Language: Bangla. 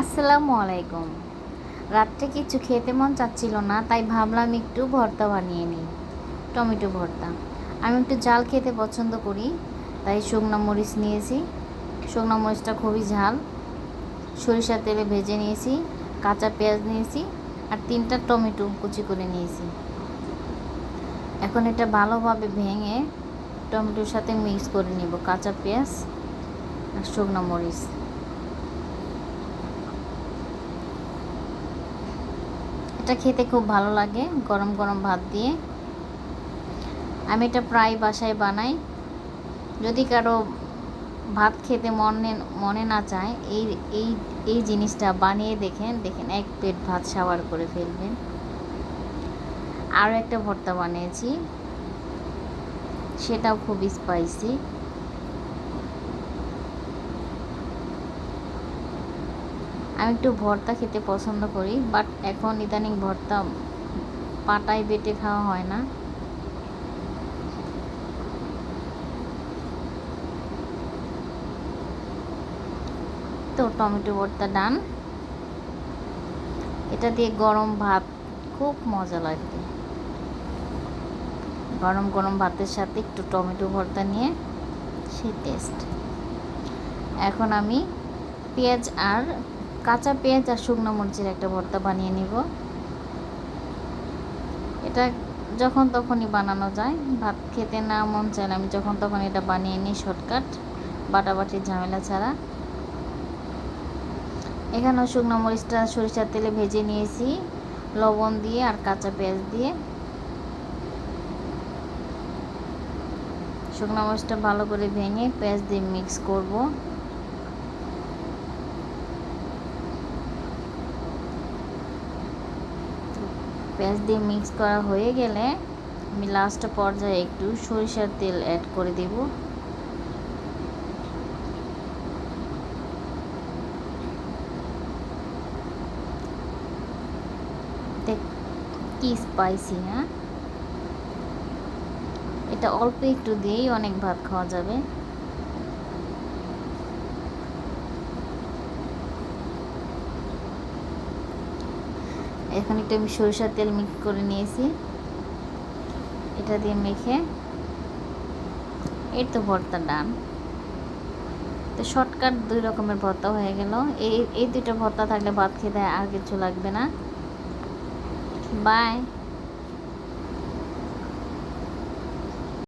আসসালামু আলাইকুম। রাত্রে কিছু খেতে মন চাচ্ছিল না, তাই ভাবলাম একটু ভর্তা বানিয়ে নিই। টমেটো ভর্তা। আমি একটু জাল খেতে পছন্দ করি, তাই শুকনো মরিচ নিয়েছি। শুকনো মরিচটা খুবই ঝাল। সরিষার তেলে ভেজে নিয়েছি, কাঁচা পেঁয়াজ নিয়েছি, আর তিনটা টমেটো কুচি করে নিয়েছি। এখন এটা ভালোভাবে ভেঙে টমেটোর সাথে মিক্স করে নিব, কাঁচা পেঁয়াজ আর শুকনো মরিচ। এটা খেতে খুব ভালো লাগে, গরম গরম ভাত দিয়ে। আমি এটা প্রায় বাসায় বানাই। যদি কারও ভাত খেতে মনে মনে না চায়, এই এই এই জিনিসটা বানিয়ে দেখেন দেখেন এক প্লেট ভাত সাবার করে ফেলবেন। আরও একটা ভর্তা বানিয়েছি, সেটাও খুব স্পাইসি আমি একটু ভর্তা খেতে পছন্দ করি বাট এখন ইদানিং ভর্তা পাটায় বেটে খাওয়া হয় না। তো টমেটো ভর্তা ডান। এটা দিয়ে গরম ভাত, খুব মজা লাগবে। গরম গরম ভাতের সাথে একটু টমেটো ভর্তা নিয়ে, সেই টেস্ট এখন আমি পেঁয়াজ আর কাঁচা পেঁয়াজ আর শুকনো মরিচের একটা ভর্তা বানিয়ে নিব। এটা যখন তখনই বানানো যায়, ভাত খেতে না মন চাইলে আমি যখন তখন এটা বানিয়ে নিই শর্টকাট বাটাবাটির ঝামেলা ছাড়া। এখানেও শুকনো মরিচটা সরিষার তেলে ভেজে নিয়েছি, লবণ দিয়ে আর কাঁচা পেঁয়াজ দিয়ে। শুকনো মরিচটা ভালো করে ভেঙে পেঁয়াজ দিয়ে মিক্স করব। পেঁয়াজ দিয়ে মিক্স করা হয়ে গেলে আমি লাস্ট পর্যায়ে একটু সরিষার তেল অ্যাড করে দেব। কি স্পাইসি হ্যাঁ? এটা অল্প একটু দিয়েই অনেক ভাত খাওয়া যাবে। এখন একটু আমি সরিষার তেল মিক্স করে নিয়েছি। এটা দিয়ে মেখে। এর তো ভর্তা ডান। তো শর্টকাট দুই রকমের ভর্তা হয়ে গেল। এই এই দুইটা ভর্তা থাকলে ভাত খেতে আর কিছু লাগবে না। বাই